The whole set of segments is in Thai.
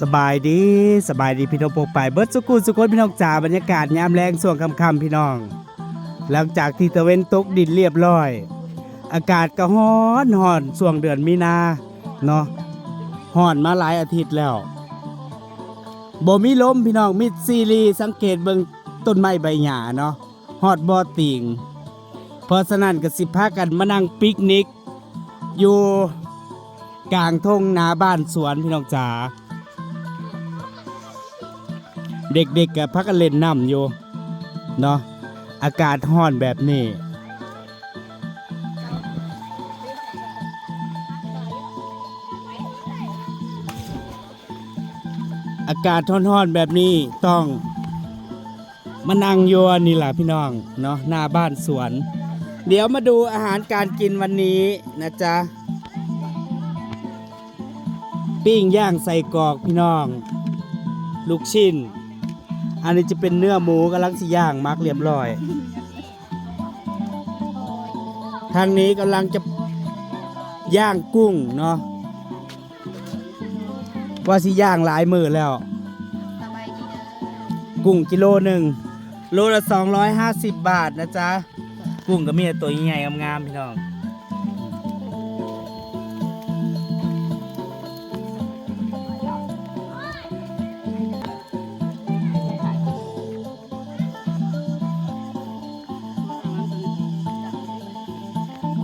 สบายดีสบายดีพี่น้องปกไปเบิร์ดสุกุลสุคนพี่น้องจ๋าบรรยากาศยามแรงส่วงค่ำๆพี่น้อง หลังจากที่ตะเวนตกดินเรียบร้อย อากาศก็ร้อนห่อนช่วงเดือนมีนาเนาะห่อนมาหลายอาทิตย์แล้วบ่มีลมพี่น้องมิดซีรีสังเกตเบิ่งต้นไม้ใบหญ้าเนาะฮอดบ่อติงเพราะฉะนั้นก็สิพากันมานั่งปิกนิก อยู่กลางทงนาบ้านสวนพี่น้องจ๋า เด็กๆกับพักกันเล่นน้ำอยู่เนาะอากาศร้อนแบบนี้ อากาศร้อนๆแบบนี้ต้องมานั่งโยนนี่แหละพี่น้องเนาะหน้าบ้านสวน เดี๋ยวมาดูอาหารการกินวันนี้นะจ๊ะปิ้งย่างใส่กรอกพี่น้อง ลูกชิ้น อันนี้จะเป็นเนื้อหมูกำลังสิย่างมักเรียบร้อย ทางนี้กำลังจะย่างกุ้งเนาะว่าสิย่างหลายมือแล้ว กุ้งกิโลหนึ่งโลละ250 บาทนะจ๊ะ กุ้งก็มีแต่ตัวใหญ่ๆงามๆพี่น้อง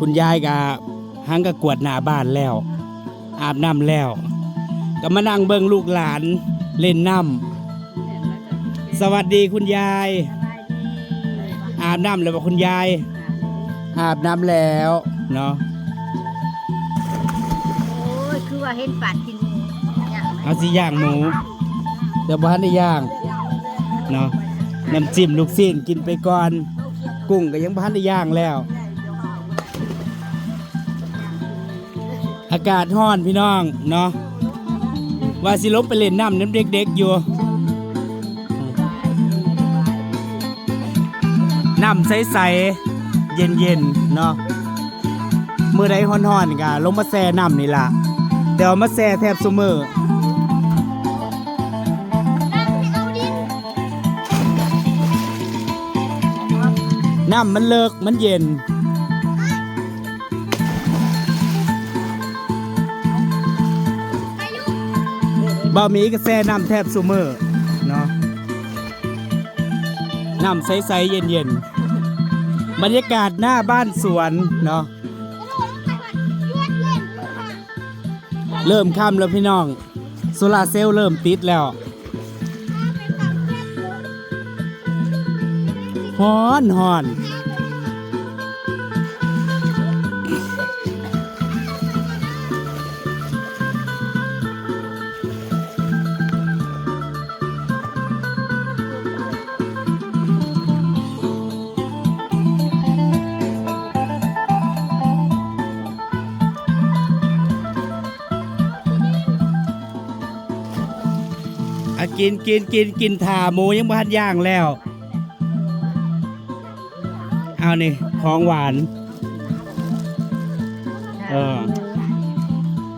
คุณยายก็หังก็กวดหน้าบ้านแล้ว อาบน้ำแล้ว ก็มานั่งเบิ่งลูกหลานเล่นน้ำสวัสดีคุณยาย อาบน้ำแล้วบอกคุณยาย อาบน้ำแล้วเนาะโอ้ยคือว่าเห็นปัดกินหมูอย่างไหมเอาสิย่างหมูเดี๋ยวบ้านได้ย่างเนาะน้ำจิ้มลูกชิ้นกินไปก่อน กุ้งก็ยังบ้านได้ย่างแล้ว อากาศร้อนพี่น้องเนาะว่าสิลงไปเล่นน้ำน้ำเด็กๆอยู่น้ำใสๆเย็นๆเนาะมือใดฮ้อนๆก็ลงมาแช่น้ำนี่ล่ะเดี๋ยวมาแช่แทบซุมือน้ำมันเลิกมันเย็น บะหมี่ก็แช่น้ำแทบซุมือเนาะน้ำใสๆเย็นๆ บรรยากาศหน้าบ้านสวนเนาะเริ่มค่ำแล้วพี่น้องโซลาเซลล์เริ่มติดแล้วฮอนฮอน กินกินกินกินถ่าหมูยังบ้านย่างแล้ว เอานี่ของหวาน เออ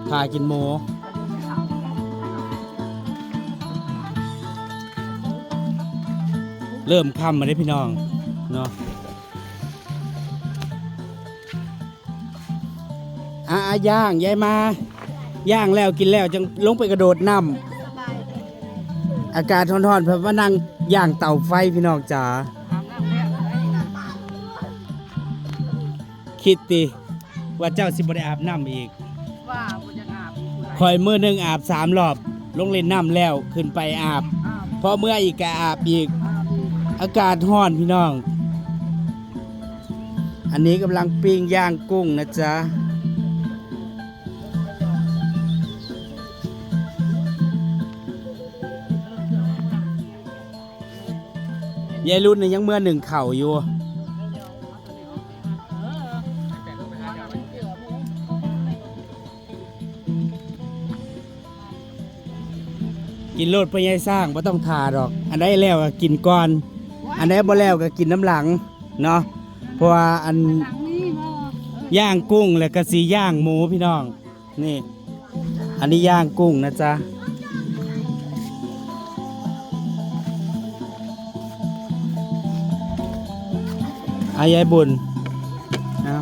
พากินหมูเริ่มค่ำมาได้พี่น้องเนาะอะอะย่างยายมา ย่างแล้วกินแล้วจังลงไปกระโดดน้ำ อากาศร้อนๆเพราะว่านั่งย่างเตาไฟพี่น้องจ๋าคิดติว่าเจ้าสิบ่ได้อาบน้ำอีกว่าบุญจะอาบคอยมือหนึ่งอาบสามรอบ ลงเล่นน้ำแล้วขึ้นไปอาบอาบพอเมื่ออีกก็อาบอีกอาบอากาศร้อนพี่น้อง อันนี้กำลังปิ้งย่างกุ้งนะจ๊ะ ยายรุ่นนี่ยังเมื่อหนึ่งเข่าอยู่ กินโลดไปยายสร้างไม่ต้องทาดอก อันใดแล้วก็กินก่อน อันใดบ่แล้วก็กินน้ำหลังเนาะเพราะว่าอันย่างกุ้งแล้วก็สีย่างหมูพี่น้อง นี่ อันนี้ย่างกุ้งนะจ๊ะ อายายบุญเอา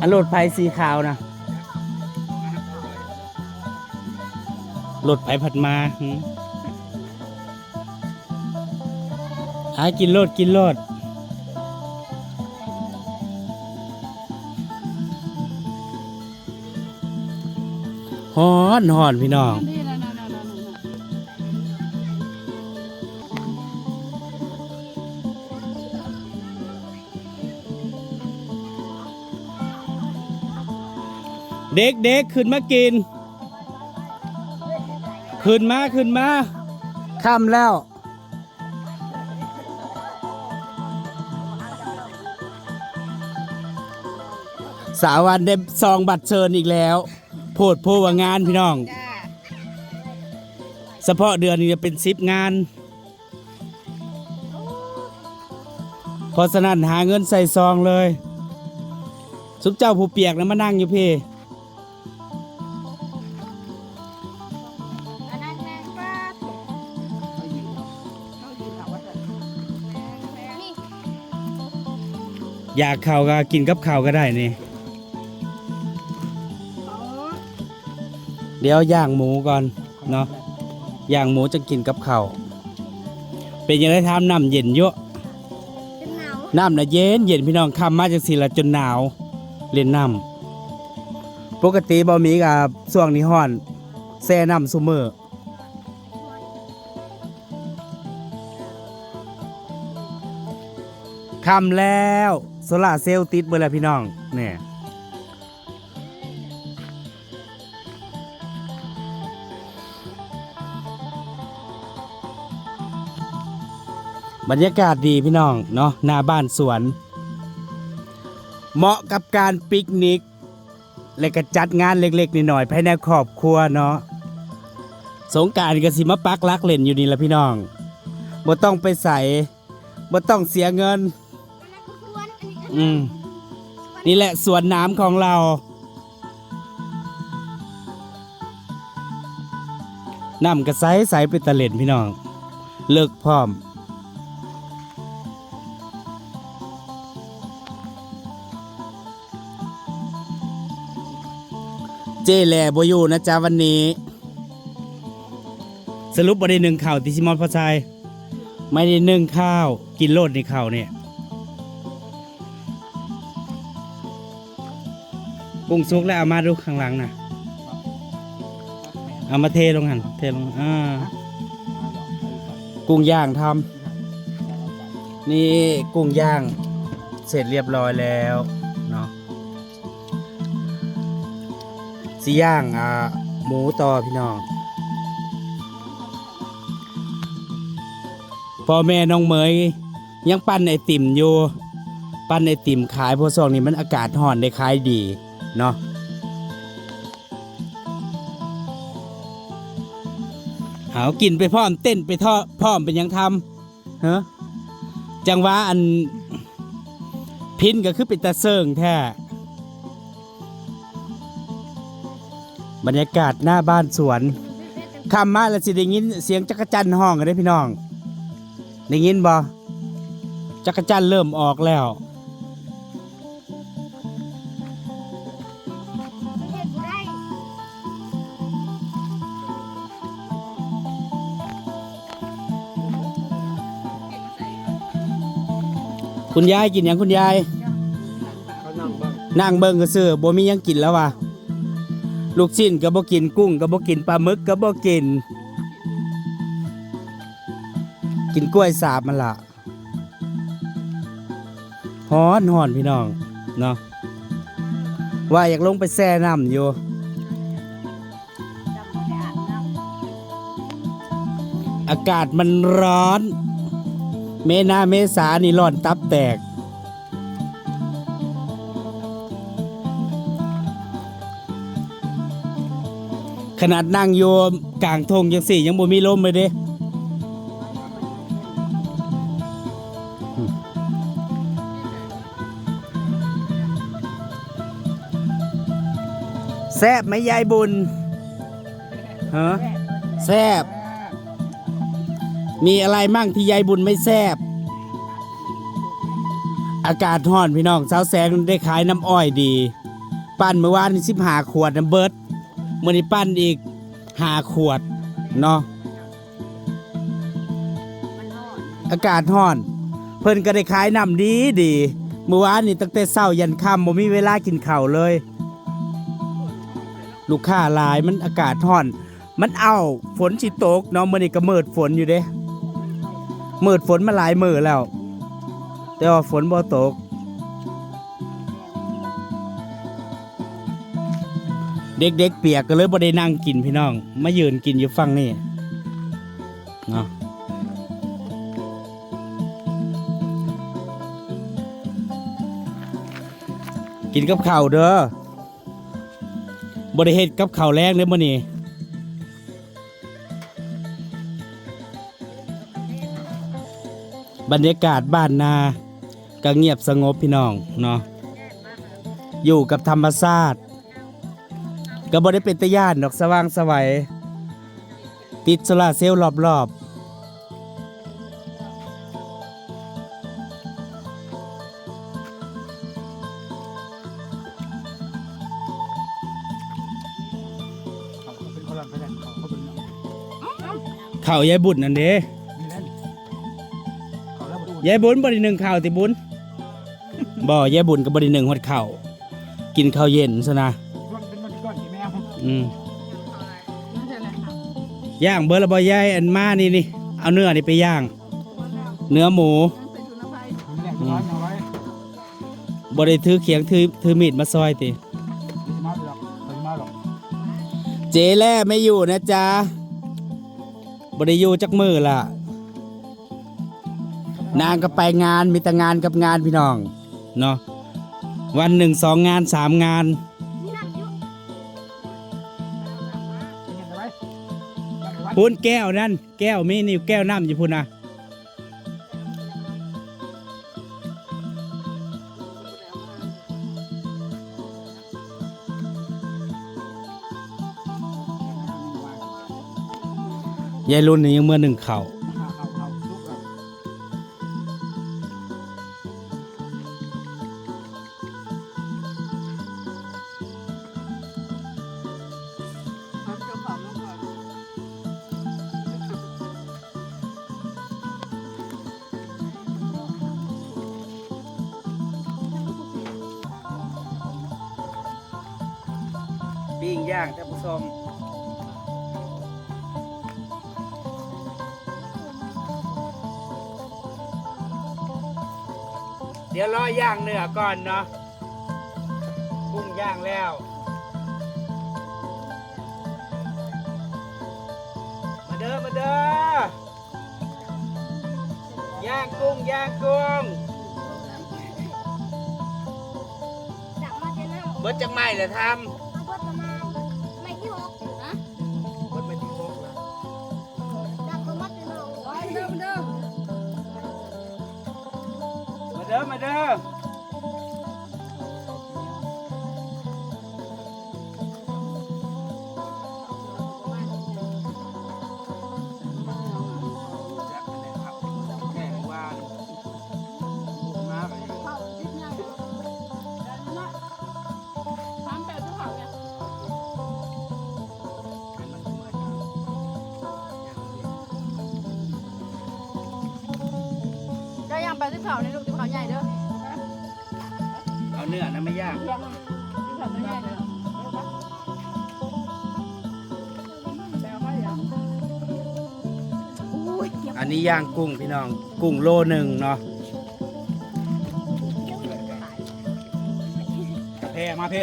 อันรถไฟสีขาวนะรถไฟผัดมาหืมหากินรถกินรถฮ อนฮอนพี่น้องนี่นะนะนะนะนะเด็กเด็กขึ้นมากิน ขึ้นมาขึ้นมาค่ำแล้ว สาวันได้ซองบัตรเชิญอีกแล้ว พดโพว่างานพี่น้อง จ้าเฉพาะเดือนนี้จะเป็นซิปงาน เพราะฉะนั้นหาเงินใส่ซองเลยสุปเจ้าผู้เปียกนะมานั่งอยู่พี่ อันนั้นแมงป้าเขายืนเขายืนเขาว่าจะแมงแมงนี่อยากข่าวก็กินกับข่าวก็ได้นี่ เดี๋ยวย่างหมูก่อนเนาะย่างหมูจะกินกับข้าวเป็นยังไงทำน้ำเย็นเยอะเป็นหนาวน้ำน่ะเย็นเย็นพี่น้องคำมาจากสิละจนหนาวเล่นน้ำปกติบ่มีกับช่วงนี้ฮ้อนแซ่น้ำซุมือคำแล้วโซลาร์เซลล์ติดเบอร์แล้วพี่น้องเนี่ย บรรยากาศดีพี่น้องเนาะหน้าบ้านสวน เหมาะกับการปิกนิก และก็จัดงานเล็กๆหน่อยๆภายในครอบครัวเนาะสงการก็สิมาปักลักเล่นอยู่นี่ละพี่น้องบ่ต้องไปใส่บ่ต้องเสียเงิน อืมนี่แหละสวนน้ำของเรา น้ำกระใสใสไปตะเล่นพี่น้อง เลิกพร้อม จแหล่บอยู่นะจ๊ะวันนี้ สรุปบ่ได้หนึ่งข่าวติซิมอนพอใจไม่ได้นึ่งข้าว กินโลดในข้าวเนี่ยกุ้งซุกแล้วเอามาดูข้างหลังนะเอามาเทลงหันเทลงอ่ากุ้งย่างทำนี่กุ้งย่าง เสร็จเรียบร้อยแล้ว สิย่างอ่าหมูต่อพี่น้องพ่อแม่น้องเมยยังปั้นไอติ่มอยู่ปั้นไอติ่มขายพราะช่วงนี้มันอากาศร้อนได้ขายดีเนาะเอากินไปพร้อมเต้นไปทอพร้อมเป็นยังทำเฮ้จังว่าอันพินก็คือเป็นตาเซิงแท้ บรรยากาศหน้าบ้านสวนคำมาแล้วสิได้ยินเสียงจักรจันห้องกันได้อพี่น้องได้ยินบ่จักรจันเริ่มออกแล้วเห็นบ่ได้คุณยายกินหยังคุณยายนั่งเบิ่งก็ซื้อบ่มีหยังกินแล้วว่ะ ลูกชิ้นก็บ่กินกุ้งก็บ่กินปลาหมึกก็บ่กิน กินกล้วยสาบมันล่ะฮ้อนฮ้อนพี่น้องเนาะว่าอยากลงไปแช่น้ำอยู่อาบน้ำอากาศมันร้อน เมนาเมษานี่ร้อนตับแตก ขนาดนั่งโยมกลางทงยังสี่ยังบ่มีลมเลยเด้แซบไหมยายบุญฮะแซบมีอะไรมั่งที่ยายบุญไม่แซบอากาศร้อนพี่น้องเช้าแสงได้ขายน้ำอ้อยดี ปั้นเมื่อวานสิบหาขวดน้ำเบิร์ด มื่อนี้ปั้นอีกหาขวดเนาะอากาศร้อน เพิ่นก็ได้ขายน้ำดีดีเมื่อวานนี่ตั้งแต่เช้ายันค่ำบ่มีเวลากินข้าวเลย ลูกค้าหลายมันอากาศร้อน มันเอาฝนสิตกเนาะมื้อนี้ก็มืดฝนอยู่เด้มืดฝนมาหลายมื้อแล้ว แต่ว่าฝนบ่ตก เด็กๆเปียกก็เลยบ่ได้นั่งกินพี่น้องมายืนกินอยู่ฝั่งนี่เนาะกินกับข้าวเด้อบริเฮ็ดกับข้าวแรงเลยมื้อนี้บรรยากาศบ้านนาก็เงียบสงบพี่น้องเนาะอยู่กับธรรมชาติ ก็บ่ได้เป็นตะย่านดอกสว่างสวัยติดโซลาเซลล์รอบๆข้าวยายบุญนั่นเด้ยายบุญบ่ได้หนึ่งข้าวติบุญบ่ยายบุญก็บ่ได้หนึ่งฮอดข้าวกินข้าวเย็นซะนะ อืมนั่นจะอะไรคะย่างเบอร์ละบอยายอันมานี่นี่เอาเนื้อนี่ไปย่าง เนื้อหมูเป็นชุนภัยอืมบได้ถือเขียงถือถือมีดมาซอยติเจแล่ไม่อยู่นะจ๊ะบได้อยู่จักมือล่ะ นางก็ไปงานมีแต่งานกับงานพี่น้องเนาะวันหนึ่งสองงานสามงาน พูนแก้วนั่น แก้วมีนี่แก้วน้ำอยู่พูนนะยายรุ่นนี่ยังเมื่อหนึ่งเข่าเอา ปิ้งย่างท่านผู้ชมเดี๋ยวรอย่างเนื้อก่อนเนาะกุ้งย่างแล้วมาเด้อมาเด้อย่างกุ้งย่างกุ้งจับมาเจนั่งเบิดจังไม่เลยทเเด้อมาเด้อแข่งวานมาไป เข้าทิศยังเดินมาสามแปดทุกเขาเนี่ยก็ยังไปที่เขาในลูกที่เขาใหญ่เด้อ เอาเนื้อนะไม่ยากเลี้ยงที่เขาใหญ่เด้อแล้วก็เดี๋ยวอุ้ยเก็บอันนี้ย่างกุ้งพี่น้อง กุ้งโลหนึ่งเนาะเพมาเพ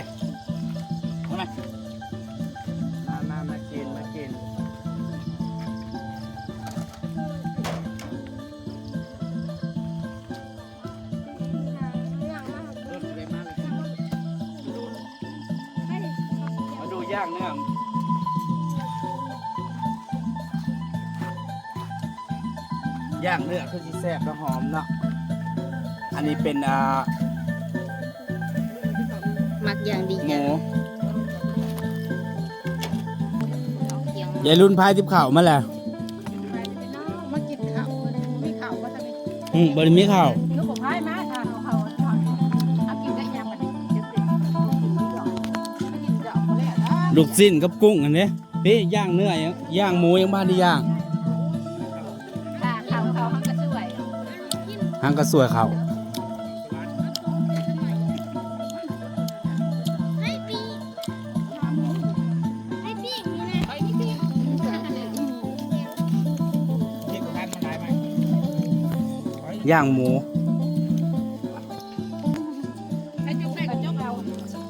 ย่างเนะครัย่างเนื้อคือที่แซ่บและหอมเนาะอันนี้เป็นอ่ามักอย่างดีหมูยายรุ่นพายทิพข่ามาแล้วมากินข้าวมีข้าวก็จะมีอืมบริมีข้าว ล้วนะลูกสิ้นกับกุ้งอันนี้พี่ย่างเนื้อยังย่างหมูยังบ้านที่ย่างค่ะข้าวข้าวเขาก็ช่วยหางกระสวยเขาให้ปีให้ปีกนี่นะไอ้นี่สิย่างหมูให้จุกได้ก็จุกเอา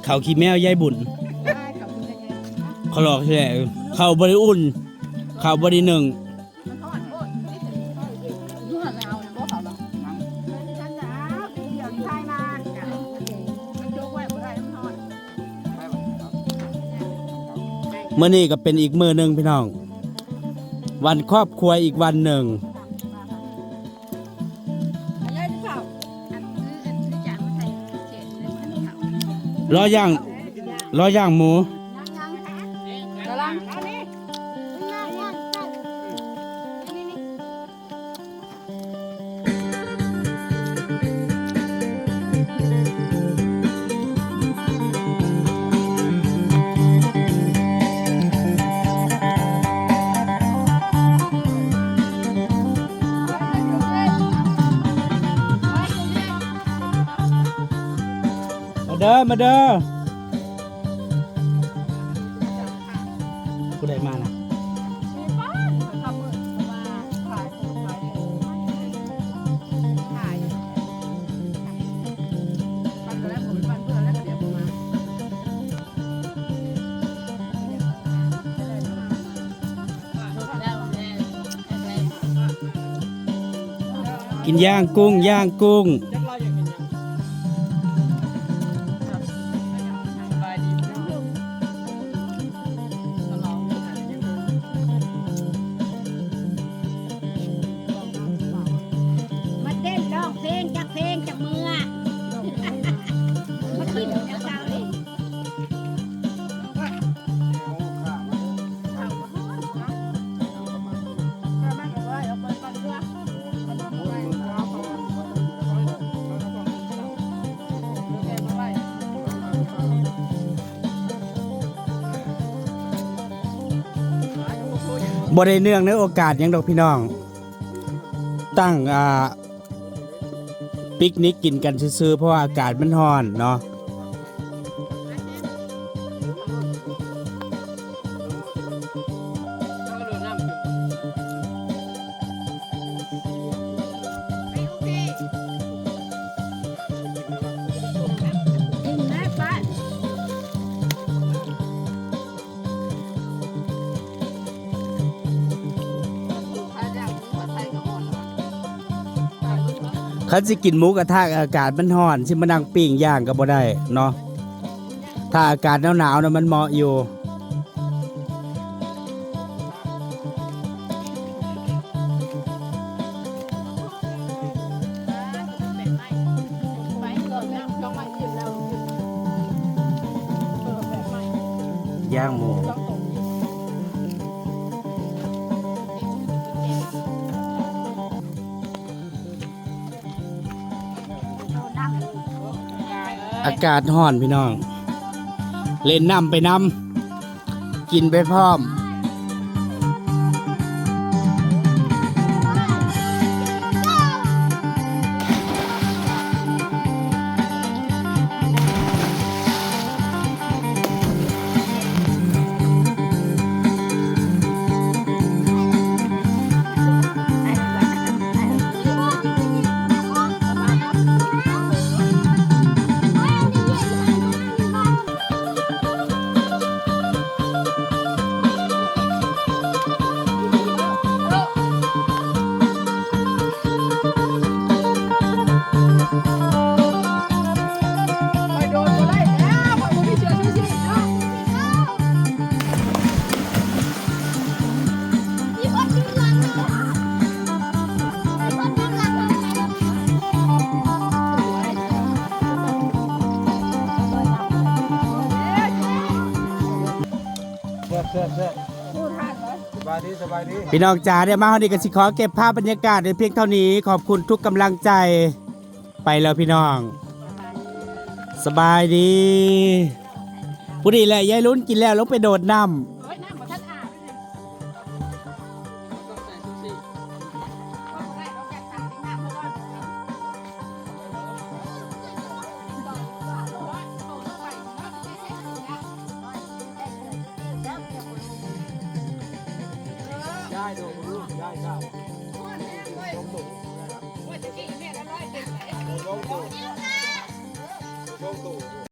เขาวขี้แมวยายบุญ เขาหลอกใช่เข่าบริอุ่นเข่าบริหนึ่งเมื่อนี่ก็เป็นอีกมือหนึ่งพี่น้อง วันครอบครัวอีกวันหนึ่งรออย่างรออย่างหมู เด้อมาเด้อผู้ใดมานะทำมือมาขายของขายขายปันก็แล้วผมปันเพื่อนแล้วก็เดี๋ยวผมมากินย่างกุ้งย่างกุ้ง บ่ได้เนื่องในโอกาสหยังดอกพี่น้อง ตั้งอ่าปิกนิกกินกันซื่อๆเพราะว่าอากาศมันร้อนเนาะ คันสิกินหมูกระทะอากาศมันร้อนสิมานั่งปิ้งย่างก็บ่ได้เนาะถ้าอากาศหนาวๆนะมันเหมาะอยู่ไปก่อนากาศห้อนพี่น้อง เล่นน้ำไปน้ำกินไปพร้อม สบายดีสบายดีพี่น้องจ๋าเดี๋ยวมาเฮานี่ก็สิขอเก็บภาพบรรยากาศในเพียงเท่านี้ขอบคุณทุกกำลังใจไปแล้วพี่น้อง สบายดีผู้ดีแหละยายลุ้นกินแล้วลงไปโดดน้ำ